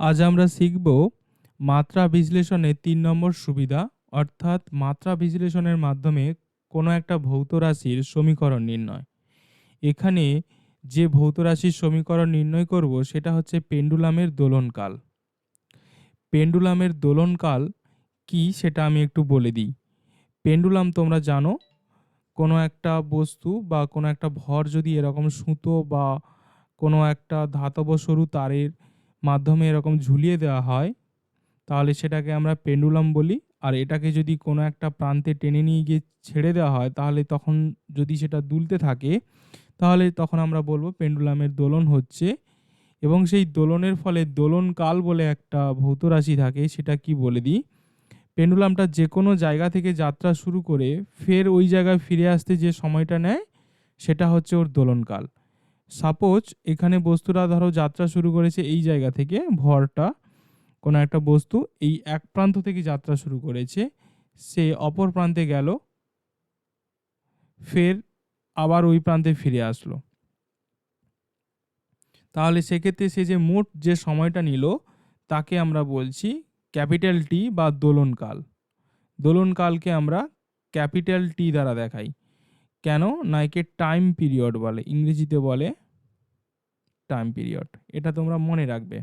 আজ আমরা শিখব মাত্রা বিশ্লেষণের তিন নম্বর সুবিধা, অর্থাৎ মাত্রা বিশ্লেষণের মাধ্যমে কোনো একটা ভৌত রাশির সমীকরণ নির্ণয়। এখানে যে ভৌত রাশির সমীকরণ নির্ণয় করব সেটা হচ্ছে পেন্ডুলামের দোলনকাল। পেন্ডুলামের দোলনকাল কি সেটা আমি একটু বলে দিই। পেন্ডুলাম তোমরা জানো, কোনো একটা বস্তু বা কোনো একটা ভর যদি এরকম সুতো বা কোনো একটা ধাতব সরু তারের মাধ্যমে এরকম ঝুলিয়ে দেওয়া হয়, তাহলে সেটাকে আমরা পেন্ডুলাম বলি। আর এটাকে যদি কোনো একটা প্রান্তে টেনে নিয়ে গিয়ে ছেড়ে দেওয়া হয়, তাহলে তখন যদি সেটা দুলতে থাকে, তাহলে তখন আমরা বলব পেন্ডুলামের দোলন হচ্ছে। এবং সেই দোলনের ফলে দোলনকাল বলে একটা ভৌত রাশি থাকে, সেটা কি বলে দিই? পেন্ডুলামটা যে কোনো জায়গা থেকে যাত্রা শুরু করে ফের ওই জায়গায় ফিরে আসতে যে সময়টা নেয়, সেটা হচ্ছে ওর দোলনকাল সাপোজ এখানে বস্তুটা ধরো যাত্রা শুরু করেছে এই জায়গা থেকে, ভরটা, কোনো একটা বস্তু, এই এক প্রান্ত থেকে যাত্রা শুরু করেছে, সে অপর প্রান্তে গেল, ফের আবার ওই প্রান্তে ফিরে আসলো। তাহলে সেক্ষেত্রে সে যে মোট যে সময়টা নিল, তাকে আমরা বলছি ক্যাপিটাল টি বা দোলনকাল। দোলনকালকে আমরা ক্যাপিটাল টি দ্বারা দেখাই। কেন? না একে টাইম পিরিয়ড বলে, ইংরেজিতে বলে টাইম পিরিয়ড এটা তোমরা মনে রাখবে।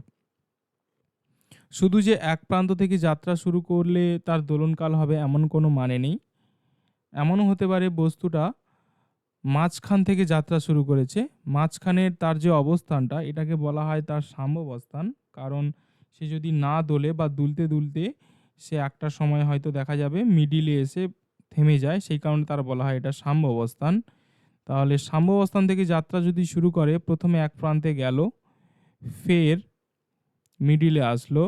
শুধু যে এক প্রান্ত থেকে যাত্রা শুরু করলে তার দোলনকাল হবে এমন কোনো মানে নেই। এমনও হতে পারে বস্তুটা মাঝখান থেকে যাত্রা শুরু করেছে। মাঝখানের তার যে অবস্থানটা, এটাকে বলা হয় তার সাম্যবস্থান। কারণ সে যদি না দোলে বা দুলতে দুলতে, সে একটা সময় হয়তো দেখা যাবে মিডিলে এসে থেমে যায়, সেই কারণে তার বলা হয় এটা সাম্য অবস্থান তাহলে সাম্য অবস্থান থেকে যাত্রা যদি শুরু করে, প্রথমে এক প্রান্তে গেল, ফের মিডিলে আসলো,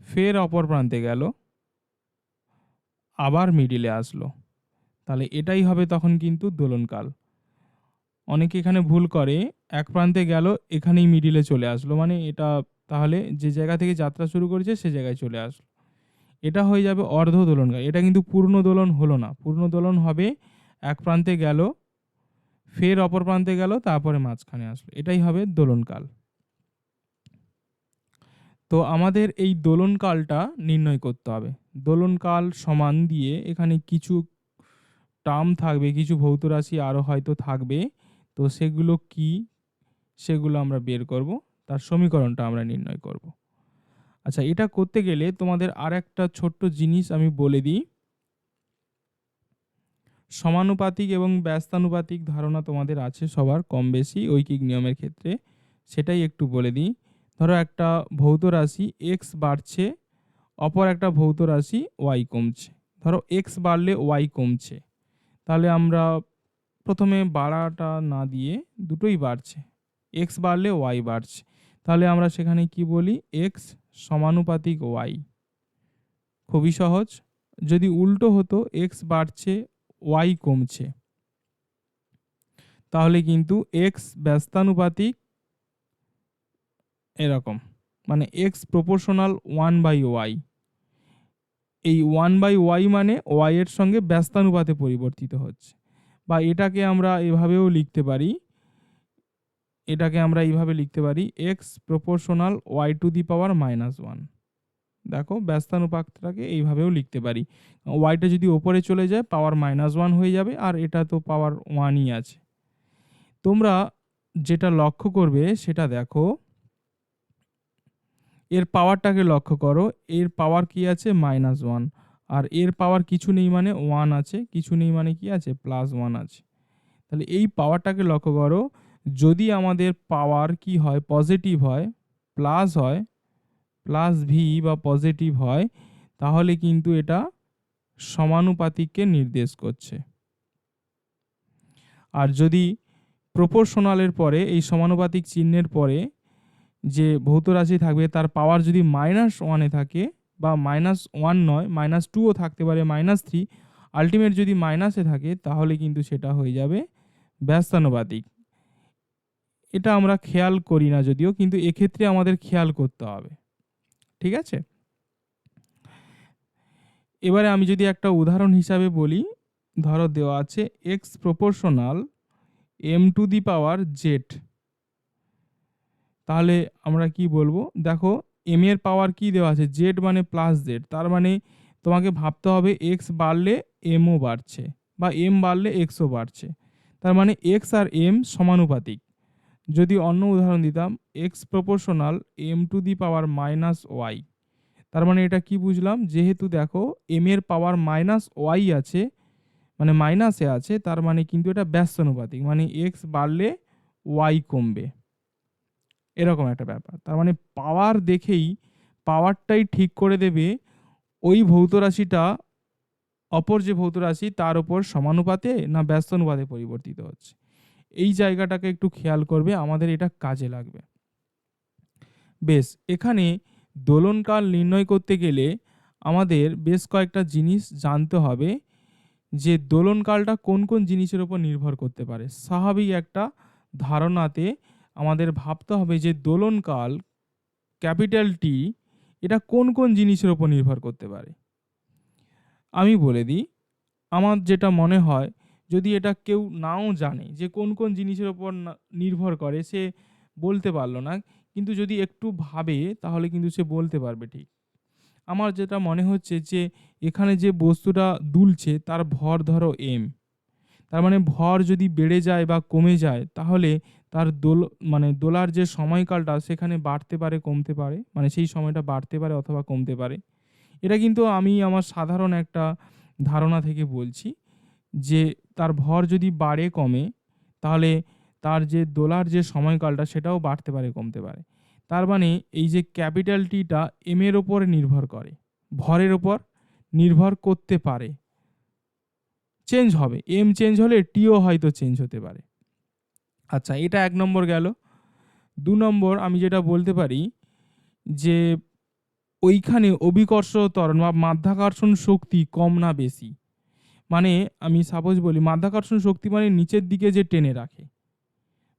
ফের অপর প্রান্তে গেল, আবার মিডিলে আসলো। তাহলে এটাই হবে তখন কিন্তু দোলনকাল। অনেকে এখানে ভুল করে, এক প্রান্তে গেল, এখানেই মিডিলে চলে আসলো। মানে এটা তাহলে যে জায়গা থেকে যাত্রা শুরু করেছে, সে জায়গায় চলে আসলো। এটা হয়ে যাবে অর্ধ দোলনকাল এটা কিন্তু পূর্ণ দোলন হলো না। পূর্ণ দোলন হবে এক প্রান্তে গেল, ফের অপর প্রান্তে গেল, তারপরে মাঝখানে আসলো। এটাই হবে দোলনকাল তো আমাদের এই দোলনকালটা নির্ণয় করতে হবে। দোলনকাল সমান দিয়ে এখানে কিছু টার্ম থাকবে, কিছু ভৌত রাশি আরও হয়তো থাকবে। তো সেগুলো কি? সেগুলো আমরা বের করব। তার সমীকরণটা আমরা নির্ণয় করব। আচ্ছা এটা করতে গেলে তোমাদের আর একটা ছোট্ট জিনিস আমি বলে দিই। সমানুপাতিক এবং ব্যস্তানুপাতিক ধারণা তোমাদের আছে সবার কম বেশি ঐকিক নিয়মের ক্ষেত্রে। সেটাই একটু বলে দিই। ধরো একটা ভৌত রাশি এক্স বাড়ছে, অপর একটা ভৌত রাশি ওয়াই কমছে। ধরো এক্স বাড়লে ওয়াই কমছে। তাহলে আমরা প্রথমে বাড়াটা না দিয়ে দুটোই বাড়ছে। এক্স বাড়লে ওয়াই বাড়ছে। তাহলে আমরা সেখানে কি বলি? এক্স সমানুপাতিক ওয়াই। খুবই সহজ। যদি উল্টো হতো এক্স বাড়ছে ওয়াই কমছে। তাহলে কিন্তু এক্স ব্যস্তানুপাতিক এরকম। মানে x proportional one by y এই ওয়ান বাই ওয়াই মানে ওয়াই এর সঙ্গে ব্যস্তানুপাতে পরিবর্তিত হচ্ছে। বা এটাকে আমরা এভাবেও লিখতে পারি। এটাকে আমরা এইভাবে লিখতে পারি x proportional y to the power minus one দেখো, ব্যস্তানুপাতটাকে এইভাবেও লিখতে পারি। ওয়াইটা যদি ওপরে চলে যায় পাওয়ার মাইনাস ওয়ান হয়ে যাবে, আর এটা তো পাওয়ার ওয়ানই আছে। তোমরা যেটা লক্ষ্য করবে, সেটা দেখো। এর পাওয়ারটাকে লক্ষ্য করো, এর পাওয়ার কি আছে? মাইনাস ওয়ান আর এর পাওয়ার কিছু নেই মানে ওয়ান আছে, কিছু নেই মানে কি আছে? প্লাস ওয়ান আছে। তাহলে এই পাওয়ারটাকে লক্ষ্য করো যদি আমাদের পাওয়ার কি হয়? পজিটিভ হয় প্লাস হয় প্লাস ভি বা পজিটিভ হয়, তাহলে কিন্তু এটা সমানুপাতিককে নির্দেশ করছে। আর যদি প্রপোর্শনালের পরে, এই সমানুপাতিক চিহ্নের পরে যে ভৌত রাশি থাকবে, তার পাওয়ার যদি মাইনাস ওয়ানে থাকে বা মাইনাস ওয়ান নয় মাইনাস টুও থাকতে পারে মাইনাস থ্রি আলটিমেট যদি মাইনাসে থাকে, তাহলে কিন্তু সেটা হয়ে যাবে ব্যস্তানুপাতিক। এটা আমরা খেয়াল করি না যদিও, কিন্তু এক্ষেত্রে আমাদের খেয়াল করতে হবে। ঠিক আছে? এবারে আমি যদি একটা উদাহরণ হিসাবে বলি, ধরো দেওয়া আছে x proportional m to the power z তাহলে আমরা কি বলব? দেখো এম এর পাওয়ার কি দেওয়া আছে? জেড মানে প্লাস জেড তার মানে তোমাকে ভাবতে হবে এক্স বাড়লে এমও বাড়ছে, বা এম বাড়লে এক্সও বাড়ছে। তার মানে এক্স আর এম সমানুপাতিক। যদি অন্য উদাহরণ দিতাম x proportional m to the power minus y তার মানে এটা কি বুঝলাম? যেহেতু দেখো এম এর পাওয়ার মাইনাস ওয়াই আছে মানে মাইনাসে আছে, তার মানে কিন্তু এটা ব্যস্তানুপাতিক মানে এক্স বাড়লে ওয়াই কমবে। এরকম একটা ব্যাপার। তার মানে পাওয়ার দেখেই পাওয়ারটাই ঠিক করে দেবে ওই ভৌত রাশিটা, অপর যে ভৌত রাশি তার উপর সমানুপাতে না ব্যস্তানুপাতে পরিবর্তিত হচ্ছে। এই জায়গাটাকে একটু খেয়াল করবে, আমাদের এটা কাজে লাগবে। বেশ, এখানে দোলনকাল নির্ণয় করতে গেলে আমাদের বেশ কয়েকটা জিনিস জানতে হবে, যে দোলনকালটা কোন কোন জিনিসের উপর নির্ভর করতে পারে। স্বাভাবিক একটা ধারণাতে আমাদের ভাবতে হবে যে দোলনকাল ক্যাপিটাল টি, এটা কোন কোন জিনিসের উপর নির্ভর করতে পারে। আমি বলে দিই, আমার যেটা মনে হয় যদি এটা কেউ নাও জানে যে কোন কোন জিনিসের উপর না- নির্ভর করে, সে বলতে পারল না। কিন্তু যদি একটু ভাবে, তাহলে কিন্তু সে বলতে পারবে ঠিক। আমার যেটা মনে হচ্ছে যে, এখানে যে বস্তুটা দুলছে, তার ভর ধরো এম তার মানে ভর যদি বেড়ে যায় বা কমে যায়, তাহলে তার দোল মানে দোলার যে সময়কালটা, সেখানে বাড়তে পারে, কমতে পারে। মানে সেই সময়টা বাড়তে পারে অথবা কমতে পারে। এটা কিন্তু আমি আমার সাধারণ একটা ধারণা থেকে বলছি যে তার ভর যদি বাড়ে কমে, তাহলে তার যে দোলার যে সময়কালটা সেটাও বাড়তে পারে, কমতে পারে। তার মানে এই যে ক্যাপিটাল টিটা এম এর ওপরে নির্ভর করে, ভরের ওপর নির্ভর করতে পারে। চেঞ্জ হবে এম চেঞ্জ হলে টিও হয়তো চেঞ্জ হতে পারে। আচ্ছা এটা এক নম্বর গেল। দু নম্বর আমি যেটা বলতে পারি যে ওইখানে অভিকর্ষ ত্বরণ বা মাধ্যাকর্ষণ শক্তি কম না বেশি। মানে আমি সাপোজ বলি, মাধ্যাকর্ষণ শক্তি মানে নিচের দিকে যে টেনে রাখে।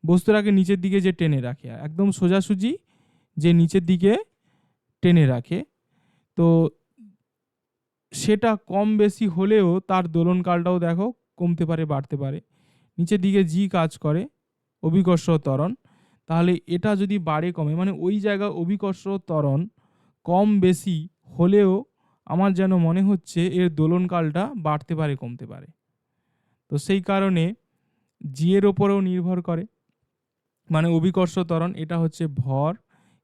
বস্তুটাকে নিচের দিকে যে টেনে রাখে, একদম সোজাসুজি যে নিচের দিকে টেনে রাখে। তো সেটা কম বেশি হলেও তার দোলনকালটাও দেখো কমতে পারে, বাড়তে পারে। নিচের দিকে জি কাজ করে, অভিকর্ষ ত্বরণ। তাহলে এটা যদি বাড়ে কমে মানে ওই জায়গা অভিকর্ষ ত্বরণ কম বেশি হলেও আমার যেন মনে হচ্ছে এর দোলনকালটা বাড়তে পারে, কমতে পারে। তো সেই কারণে জি এর ওপরেও নির্ভর করে। মানে অভিকর্ষ ত্বরণ, এটা হচ্ছে ভর,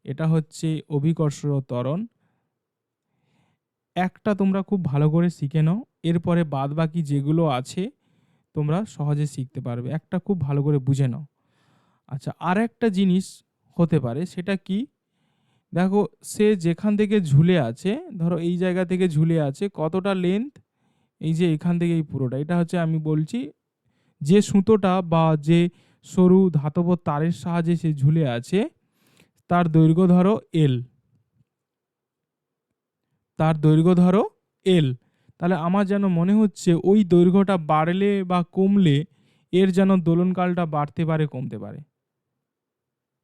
এটা হচ্ছে অভিকর্ষ ত্বরণ। একটা তোমরা খুব ভালো করে শিখে নাও, এরপরে বাদ বাকি যেগুলো আছে তোমরা সহজে শিখতে পারবে। একটা খুব ভালো করে বুঝে নাও। আচ্ছা আর একটা জিনিস হতে পারে, সেটা কি? দেখো, সে যেখান থেকে ঝুলে আছে, ধরো এই জায়গা থেকে ঝুলে আছে, কতটা লেন্থ এই যে এখান থেকে এই পুরোটা, এটা হচ্ছে আমি বলছি, যে সুতোটা বা যে সরু ধাতব তারের সাহায্যে সে ঝুলে আছে, তার দৈর্ঘ্য ধরো এল তার দৈর্ঘ্য ধরো এল তাহলে আমার যেন মনে হচ্ছে ওই দৈর্ঘ্যটা বাড়লে বা কমলে এর যেন দোলনকালটা বাড়তে পারে, কমতে পারে।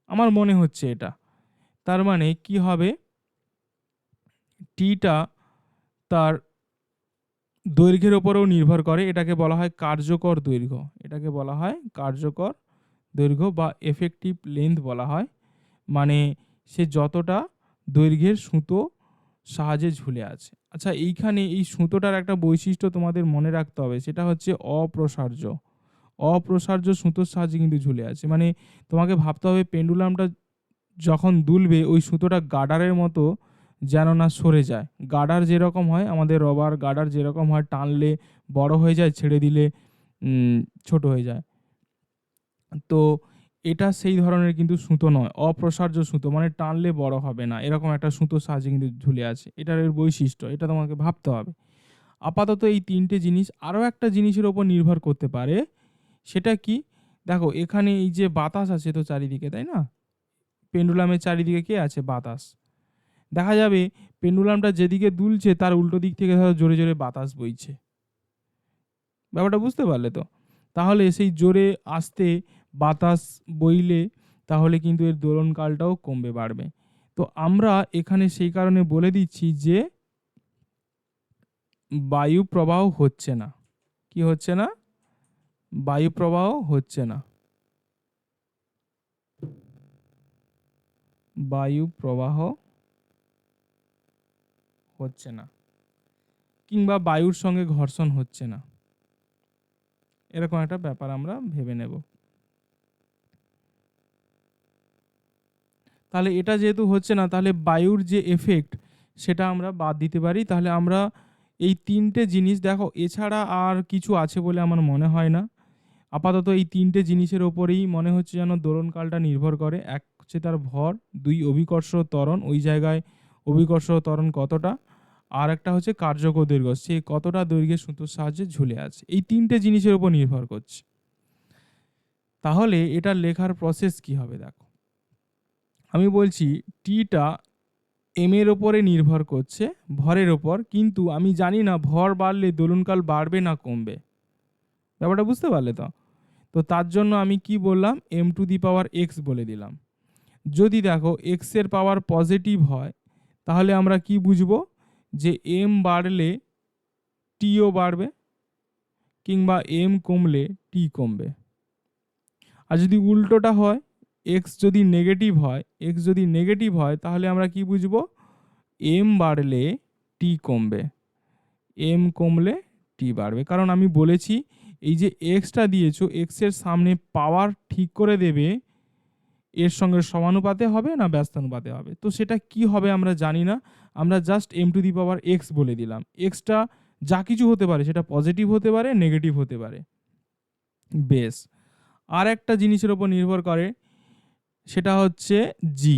আমার মনে হচ্ছে এটা। তার মানে কি হবে? টিটা তার দৈর্ঘ্যের ওপরেও নির্ভর করে। এটাকে বলা হয় কার্যকর দৈর্ঘ্য। এটাকে বলা হয় কার্যকর দৈর্ঘ্য বা এফেক্টিভ লেন্থ বলা হয়। মানে সে যতটা দৈর্ঘ্যের সুতো সাহায্যে ঝুলে আছে। আচ্ছা এইখানে এই সুতোটার একটা বৈশিষ্ট্য তোমাদের মনে রাখতে হবে। সেটা হচ্ছে অপ্রসার্য। অপ্রসার্য সুতোর সাহায্যে কিন্তু ঝুলে আছে। মানে তোমাকে ভাবতে হবে পেন্ডুলামটা যখন দুলবে, ওই সুতোটা গার্ডারের মতো যেন না সরে যায়। গার্ডার যেরকম হয়, আমাদের রবার গার্ডার যেরকম হয়, টানলে বড় হয়ে যায়, ছেড়ে দিলে ছোট হয়ে যায়। তো এটা সেই ধরনের কিন্তু সুতো নয়, অপ্রসার্য সুতো মানে টানলে বড় হবে না। এরকম একটা সুতোর সাহায্যে কিন্তু ঝুলে আছে। এটার এর বৈশিষ্ট্য, এটা তোমাকে ভাবতে হবে। আপাতত এই তিনটে জিনিস, আরও একটা জিনিসের ওপর নির্ভর করতে পারে, সেটা কি? দেখো, এখানে এই যে বাতাস আছে তো চারিদিকে, তাই না? পেন্ডুলামের চারিদিকে কে আছে? বাতাস। দেখা যাবে পেন্ডুলামটা যেদিকে দুলছে, তার উল্টো দিক থেকে ধরো জোরে জোরে বাতাস বইছে। ব্যাপারটা বুঝতে পারলে তো? তাহলে সেই জোরে আসতে বাতাস বইলে তাহলে কিন্তু এর দোলনকালটাও কমবে, বাড়বে। তো আমরা এখানে সেই কারণে বলে দিচ্ছি যে বায়ু প্রবাহ হচ্ছে না। কি হচ্ছে না? বায়ু প্রবাহ হচ্ছে না। বায়ু প্রবাহ হচ্ছে না, কিংবা বায়ুর সঙ্গে ঘর্ষণ হচ্ছে না। এরকম একটা ব্যাপার আমরা ভেবে নেব। তাহলে এটা যেহেতু হচ্ছে না, তাহলে বায়ুর যে এফেক্ট সেটা আমরা বাদ দিতে পারি। তাহলে আমরা এই তিনটে জিনিস, দেখো, এছাড়া আর কিছু আছে বলে আমার মনে হয় না। আপাতত এই তিনটে জিনিসের ওপরেই মনে হচ্ছে যেন দোলনকালটা নির্ভর করে। এক হচ্ছে তার ভর, দুই অভিকর্ষ ত্বরণ, ওই জায়গায় অভিকর্ষ ত্বরণ কতটা? আর একটা হচ্ছে কার্যকর দৈর্ঘ্য, সে কতটা দৈর্ঘ্যের সুতোর সাহায্যে ঝুলে আছে। এই তিনটে জিনিসের উপর নির্ভর করছে। তাহলে এটা লেখার প্রসেস কি হবে দেখো। আমি বলছি টিটা এম এর ওপরে নির্ভর করছে ভরের ওপর কিন্তু আমি জানি না ভর বাড়লে দোলনকাল বাড়বে না কমবে। ব্যাপারটা বুঝতে পারলে তো? তো তার জন্য আমি কি বললাম? M to the power x বলে দিলাম। যদি দেখো এক্সের পাওয়ার পজিটিভ হয়, তাহলে আমরা কি বুঝব? যে এম বাড়লে টিও বাড়বে কিংবা এম কমলে টি কমবে। আর যদি উল্টোটা হয় এক্স যদি নেগেটিভ হয় এক্স যদি নেগেটিভ হয়, তাহলে আমরা কি বুঝব? এম বাড়লে টি কমবে এম কমলে টি বাড়বে। কারণ আমি বলেছি, এই যে এক্সটা দিয়েছ এক্সের সামনে পাওয়ার ঠিক করে দেবে এর সঙ্গে সমানুপাতে হবে না ব্যস্তানুপাতে হবে? তো সেটা কি হবে আমরা জানি না। আমরা just m to the power x বলে দিলাম। এক্সটা যা কিছু হতে পারে, সেটা পজিটিভ হতে পারে নেগেটিভ হতে পারে। বেশ। আর একটা জিনিসের ওপর নির্ভর করে, সেটা হচ্ছে জি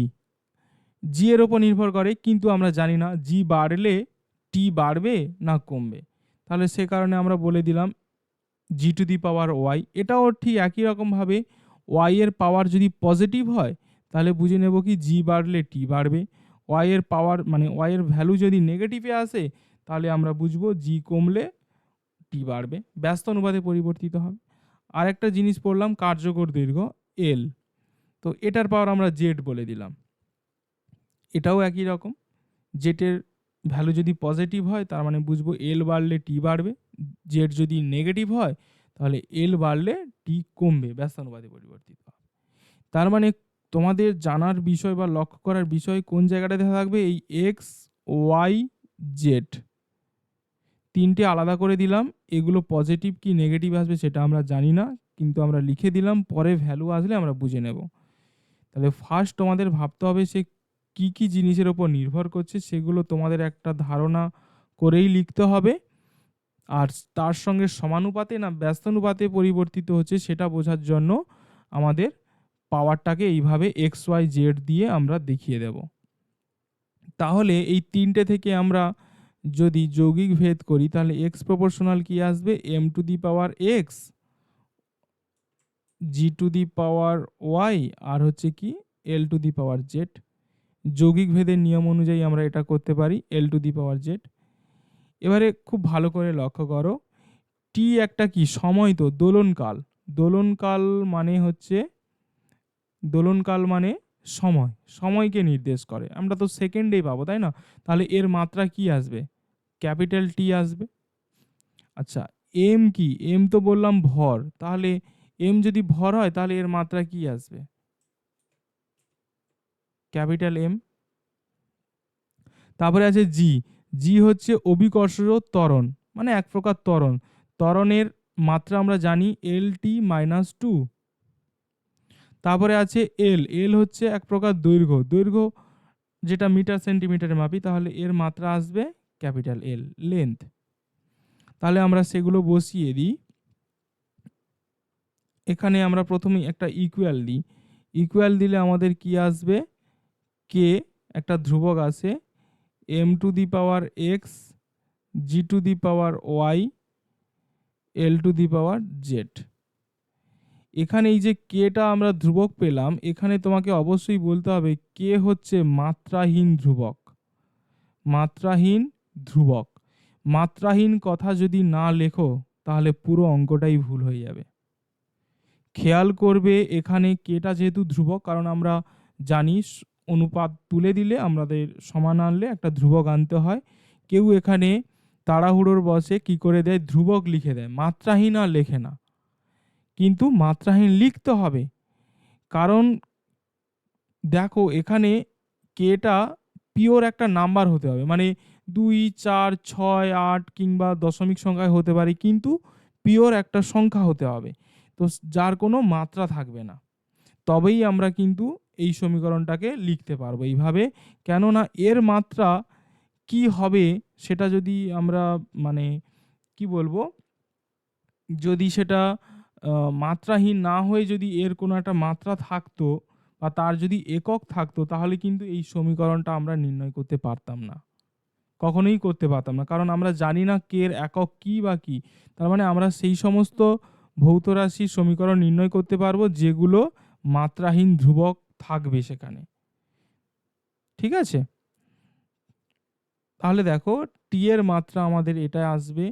জি এর ওপর নির্ভর করে, কিন্তু আমরা জানি না জি বাড়লে টি বাড়বে না কমবে। তাহলে সে কারণে আমরা বলে দিলাম জি টু দি পাওয়ার ওয়াই এটাও ঠিক একই রকমভাবে ওয়াই এর পাওয়ার যদি পজিটিভ হয়, তাহলে বুঝে নেব কি জি বাড়লে টি বাড়বে। ওয়াই এর পাওয়ার মানে ওয়াই এর ভ্যালু যদি নেগেটিভে আসে, তাহলে আমরা বুঝব জি কমলে টি বাড়বে। ব্যস্ত অনুপাতে পরিবর্তিত হবে। আর একটা জিনিস পড়লাম, কার্যকর দৈর্ঘ্য এল তো এটার পাওয়ার আমরা জেড বলে দিলাম। এটাও একই রকম। জেটের ভ্যালু যদি পজিটিভ হয়, তার মানে বুঝব এল বাড়লে টি বাড়বে। জেড যদি নেগেটিভ হয় তাহলে এল বাড়লে টি কমবে, ব্যস্তানুপাতে পরিবর্তিত তার মানে তোমাদের জানার বিষয় বা লক্ষ্য করার বিষয় কোন জায়গাটাতে থাকবে? এই এক্স ওয়াই জেড তিনটে আলাদা করে দিলাম, এগুলো পজিটিভ কি নেগেটিভ আসবে সেটা আমরা জানি না, কিন্তু আমরা লিখে দিলাম, পরে ভ্যালু আসলে আমরা বুঝে নেব। তাহলে ফার্স্ট তোমাদের ভাবতে হবে সে কি কি জিনিসের ওপর নির্ভর করছে, সেগুলো তোমাদের একটা ধারণা করেই লিখতে হবে। আর তার সঙ্গে সমানুপাতে না ব্যস্তানুপাতে পরিবর্তিত হচ্ছে সেটা বোঝার জন্য আমাদের পাওয়ারটাকে এইভাবে এক্স ওয়াই জেড দিয়ে আমরা দেখিয়ে দেব। তাহলে এই তিনটে থেকে আমরা যদি যৌগিক ভেদ করি, তাহলে এক্স প্রপোর্শনাল কি আসবে? M to the power x g to the power y আর হচ্ছে কি এল টু দি পাওয়ার জেড যৌগিক ভেদের নিয়ম অনুযায়ী আমরা এটা করতে পারি এল টু দি পাওয়ার জেড এবারে খুব ভালো করে লক্ষ্য করো। টি একটা কি? সময় তো, দোলনকাল। দোলনকাল মানে হচ্ছে, দোলনকাল মানে সময়। সময়কে নির্দেশ করে। আমরা তো সেকেন্ডেই পাবো, তাই না? তাহলে এর মাত্রা কি আসবে? ক্যাপিটাল টি আসবে। আচ্ছা এম কি? এম তো বললাম ভর। তাহলে এম যদি ভর হয়, তাহলে এর মাত্রা কি আসবে? ক্যাপিটাল এম তারপরে আছে জি জি হচ্ছে অভিকর্ষ ত্বরণ মানে এক প্রকার ত্বরণ। ত্বরণের মাত্রা আমরা জানি এল টি মাইনাস টু তারপরে আছে এল এল হচ্ছে এক প্রকার দৈর্ঘ্য। দৈর্ঘ্য যেটা মিটার সেন্টিমিটারে মাপি, তাহলে এর মাত্রা আসবে ক্যাপিটাল এল লেন্থ তাহলে আমরা সেগুলো বসিয়ে দিই। এখানে আমরা প্রথমেই একটা ইকুয়াল দিই। ইকুয়াল দিলে আমাদের কি আসবে? কে একটা ধ্রুবক আসে m to the power x g to the power y l to the power z এখানে এই যে কেটা আমরা ধ্রুবক পেলাম, এখানে তোমাকে অবশ্যই বলতে হবে কে হচ্ছে মাত্রাহীন ধ্রুবক। মাত্রাহীন ধ্রুবক। মাত্রাহীন কথা যদি না লেখো, তাহলে পুরো অঙ্কটাই ভুল হয়ে যাবে। খেয়াল করবে, এখানে কেটা যেহেতু ধ্রুবক, কারণ আমরা জানি অনুপাত তুলে দিলে আমাদের সমান আনলে একটা ধ্রুবক আনতে হয়। কেউ এখানে তাড়াহুড়োর বসে কি করে দেয়? ধ্রুবক লিখে দেয়। মাত্রাহীন আর লেখে না। কিন্তু মাত্রাহীন লিখতে হবে। কারণ দেখো এখানে কেটা পিওর একটা নাম্বার হতে হবে। মানে দুই, চার, ছয়, আট কিংবা দশমিক সংখ্যায় হতে পারে, কিন্তু পিওর একটা সংখ্যা হতে হবে। তো যার কোনো মাত্রা থাকবে না। তবেই আমরা কিন্তু এই সমীকরণটাকে লিখতে পারব এইভাবে। কেননা এর মাত্রা কি হবে সেটা যদি আমরা মানে কি বলব? যদি সেটা মাত্রাহীন না হয়ে যদি এর কোনো একটা মাত্রা থাকতো বা তার যদি একক থাকতো তাহলে কিন্তু এই সমীকরণটা আমরা নির্ণয় করতে পারতাম না। কখনোই করতে পারতাম না। কারণ আমরা জানি না কে এর একক কী বা কী। তার মানে আমরা সেই সমস্ত ভৌত রাশির সমীকরণ নির্ণয় করতে পারব যেগুলো মাত্রাহীন ধ্রুবক থাকবে সেখানে। ঠিক আছে? তাহলে দেখো টি এর মাত্রা আমাদের এটা আসবে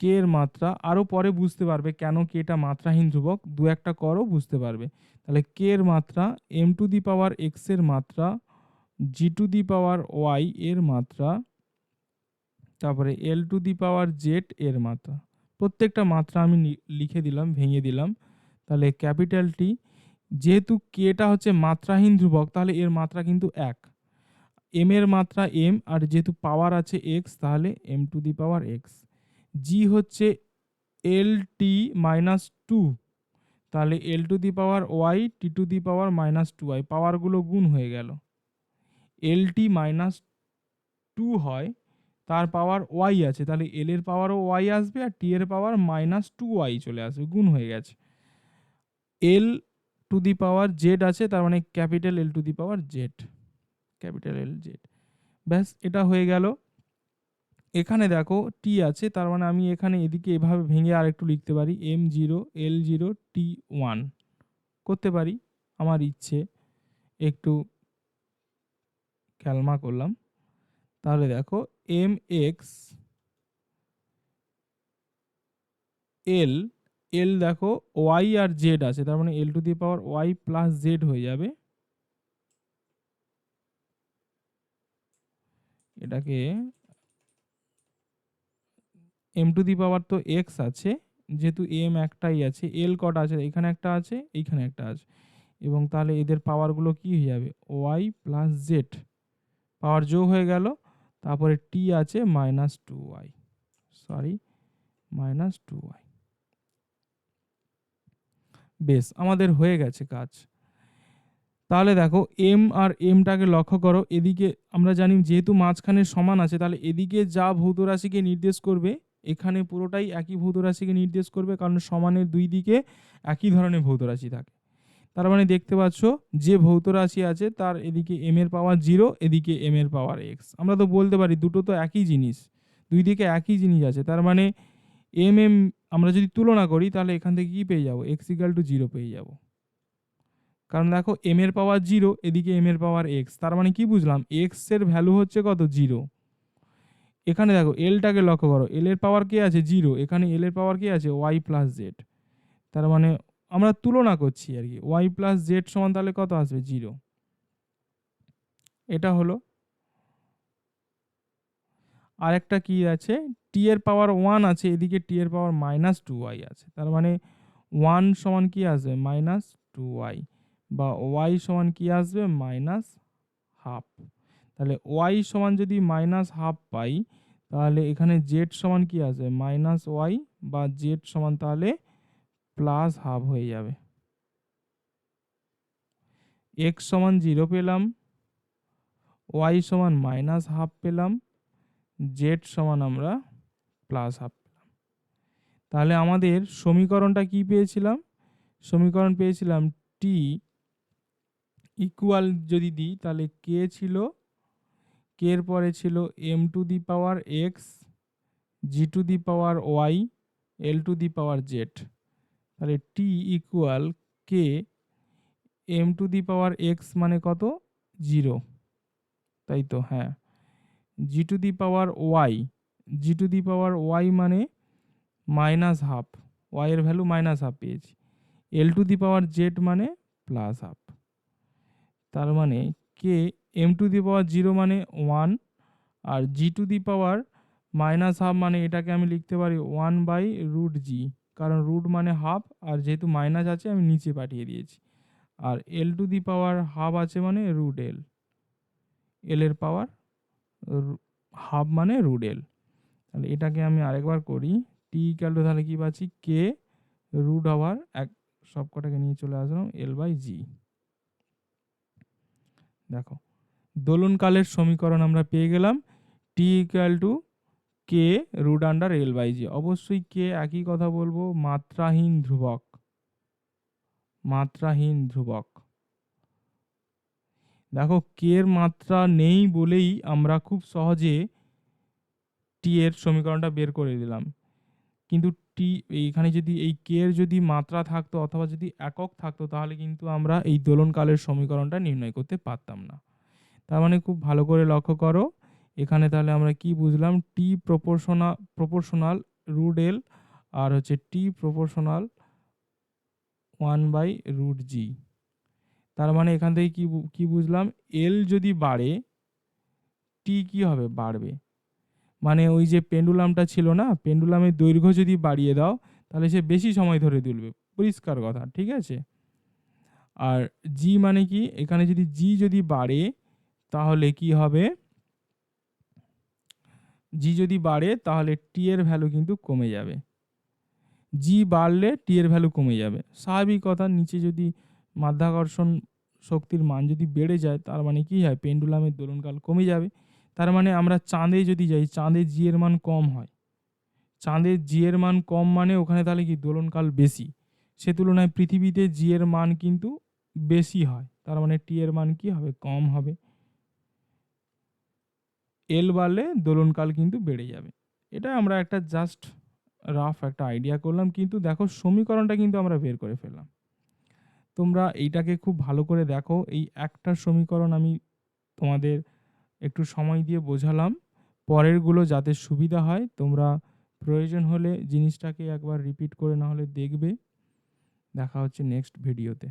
কে এর মাত্রা আরও পরে বুঝতে পারবে কেন কে এটা মাত্রাহীন ধ্রুবক, দু একটা করো বুঝতে পারবে। তাহলে কে এর মাত্রা এম টু দি পাওয়ার এক্সের মাত্রা জি টু দি পাওয়ার ওয়াই এর মাত্রা, তারপরে এল টু দি পাওয়ার জেড এর মাত্রা। প্রত্যেকটা মাত্রা আমি লিখে দিলাম, ভেঙে দিলাম। তাহলে ক্যাপিটাল টি যেহেতু কেটা হচ্ছে মাত্রাহীন ধ্রুবক, তাহলে এর মাত্রা কিন্তু এক। এম এর মাত্রা এম আর যেহেতু পাওয়ার আছে এক্স তাহলে m to the power x g হচ্ছে এল টি মাইনাস টু তাহলে l to the power y t to the power minus two y পাওয়ারগুলো গুণ হয়ে গেল। এল টি মাইনাস টু হয়, তার পাওয়ার ওয়াই আছে, তাহলে এল এর পাওয়ারও ওয়াই আসবে, আর টি এর পাওয়ার মাইনাস টু ওয়াই চলে আসবে, গুণ হয়ে গেছে। এল টু দি পাওয়ার জেড আছে, তার মানে capital L to the power Z capital L Z ব্যাস, এটা হয়ে গেল। এখানে দেখো টি আছে, তার মানে আমি এখানে এদিকে এভাবে ভেঙে আর একটু লিখতে পারি m zero l zero t one করতে পারি, আমার ইচ্ছে। একটু ক্যালমা করলাম। তাহলে দেখো এম এক্স এল এল দেখো ওয়াই আর জেড আছে, তার মানে L to the power Y plus Z হয়ে যাবে। এটাকে এম টু দি পাওয়ার তো এক্স আছে, যেহেতু এম একটাই আছে এল কটা আছে, এখানে একটা আছে, এইখানে একটা আছে। এবং তাহলে এদের পাওয়ারগুলো কি হয়ে যাবে? ওয়াই প্লাস জেড পাওয়ার যোগ হয়ে গেল, তারপরে টি আছে minus two y sorry minus two y বেশ, আমাদের হয়ে গেছে কাজ। তাহলে দেখো এম আর এমটাকে লক্ষ্য করো, এদিকে আমরা জানি যেহেতু মাঝখানে সমান আছে, তাহলে এদিকে যা ভৌত রাশিকে নির্দেশ করবে, এখানে পুরোটাই একই ভৌত রাশিকে নির্দেশ করবে, কারণ সমানের দুই দিকে একই ধরনের ভৌত রাশি থাকে। তার মানে দেখতে পাচ্ছ, যে ভৌত রাশি আছে, তার এদিকে এম এর পাওয়ার জিরো এদিকে এম এর পাওয়ার এক্স আমরা তো বলতে পারি, দুটো তো একই জিনিস, দুই দিকে একই জিনিস আছে, তার মানে এম এম আমরা যদি তুলনা করি, তাহলে এখান থেকে কী পেয়ে যাব? এক্স ইকাল টু জিরো পেয়ে যাব। কারণ দেখো এম এর পাওয়ার জিরো এদিকে এম এর পাওয়ার এক্স তার মানে কি বুঝলাম? এক্সের ভ্যালু হচ্ছে কত? জিরো এখানে দেখো এলটাকে লক্ষ্য করো। এল এর পাওয়ার কে আছে? জিরো এখানে এল এর পাওয়ার কে আছে? ওয়াই প্লাস জেড তার মানে আমরা তুলনা করছি আর কি। ওয়াই প্লাস জেড সমান তাহলে কত আসবে? জিরো এটা হলো। আর একটা কি আছে? টি এর পাওয়ার ওয়ান আছে, এদিকে টি এর পাওয়ার মাইনাস টু ওয়াই আছে। তার মানে ওয়ান সমান কি আসবে? মাইনাস টু ওয়াই বা ওয়াই সমান কি আসবে? মাইনাস হাফ তাহলে ওয়াই সমান যদি মাইনাস হাফ পাই, তাহলে এখানে জেড সমান কি আসবে? মাইনাস ওয়াই বা জেড সমান তাহলে প্লাস হাফ হয়ে যাবে। এক্স সমান জিরো পেলাম ওয়াই সমান মাইনাস হাফ পেলাম জেড সমান আমরা প্লাস হাফ পেলাম তাহলে আমাদের সমীকরণটা কি পেয়েছিলাম? সমীকরণ পেয়েছিলাম টি ইকুয়াল যদি দিই, তাহলে কে ছিল কে এর পরে ছিল m to the power x g to the power y l to the power z তাহলে t equal k m to the power x মানে কত? জিরো তাই তো হ্যাঁ। G to the power y g to the power y মানে minus half ওয়াইয়ের value minus half পেয়েছি। L to the power z মানে প্লাস হাফ তার মানে k m to the power zero মানে one R g to the power minus half মানে এটাকে আমি লিখতে পারি ওয়ান বাই রুট জি কারণ রুট মানে হাফ আর যেহেতু মাইনাস আছে আমি নিচে পাঠিয়ে দিয়েছি। আর এল টু দি পাওয়ার হাফ আছে মানে রুট এল এর পাওয়ার হাফ মানে রুট এল তাহলে এটাকে আমি আরেকবার করি টি ইকাল টু তাহলে কী পাচ্ছি? কে রুট আওয়ার এক সব কটাকে নিয়ে চলে আসলাম এল বাই জি দেখো, দোলনকালের সমীকরণ আমরা পেয়ে গেলাম t equal to k root under l by g অবশ্যই কে একই কথা বলব, মাত্রাহীন ধ্রুবক মাত্রাহীন ধ্রুবক। দেখো কে এর মাত্রা নেই বলেই আমরা খুব সহজে টি এর সমীকরণটা বের করে দিলাম। কিন্তু টি এইখানে যদি এই কে এর যদি মাত্রা থাকতো অথবা যদি একক থাকতো তাহলে কিন্তু আমরা এই দোলনকালের সমীকরণটা নির্ণয় করতে পারতাম না। তার মানে খুব ভালো করে লক্ষ্য করো। এখানে তাহলে আমরা কি বুঝলাম? T proportional proportional root l আর হচ্ছে t proportional one by root g তার মানে এখান থেকে কি কি বুঝলাম? এল যদি বাড়ে টি কি হবে? বাড়বে। মানে ওই যে পেন্ডুলামটা ছিল না, পেন্ডুলামের দৈর্ঘ্য যদি বাড়িয়ে দাও, তাহলে সে বেশি সময় ধরে তুলবে পরিষ্কার কথা, ঠিক আছে? আর জি মানে কি? এখানে যদি জি যদি বাড়ে, তাহলে কি হবে? জি যদি বাড়ে, তাহলে টি এর ভ্যালু কিন্তু কমে যাবে। জি বাড়লে টি এর ভ্যালু কমে যাবে। স্বাভাবিক কথা, নিচে যদি মাধ্যাকর্ষণ শক্তির মান যদি বেড়ে যায়, তার মানে কি হয়? পেন্ডুলামের দোলনকাল কমে যাবে। তার মানে আমরা চাঁদে যদি যাই, চাঁদে জি এর মান কম হয়। চাঁদের জি এর মান কম মানে ওখানে তাহলে কি? দোলনকাল বেশি। সে তুলনায় পৃথিবীতে জি এর মান কিন্তু বেশি হয়। তার মানে টি এর মান কি হবে? কম হবে। এল বাড়লে দোলনকাল কিন্তু বেড়ে যাবে। এটা আমরা একটা জাস্ট রাফ একটা আইডিয়া করলাম। কিন্তু দেখো, সমীকরণটা কিন্তু আমরা বের করে ফেললাম। তোমরা এইটাকে খুব ভালো করে দেখো। এই একটা সমীকরণ আমি তোমাদের একটু সময় দিয়ে বোঝালাম। পরেরগুলো যাতে সুবিধা হয়, তোমরা প্রয়োজন হলে জিনিসটাকে একবার রিপিট করে না হলে দেখবে। দেখা হচ্ছে নেক্সট ভিডিওতে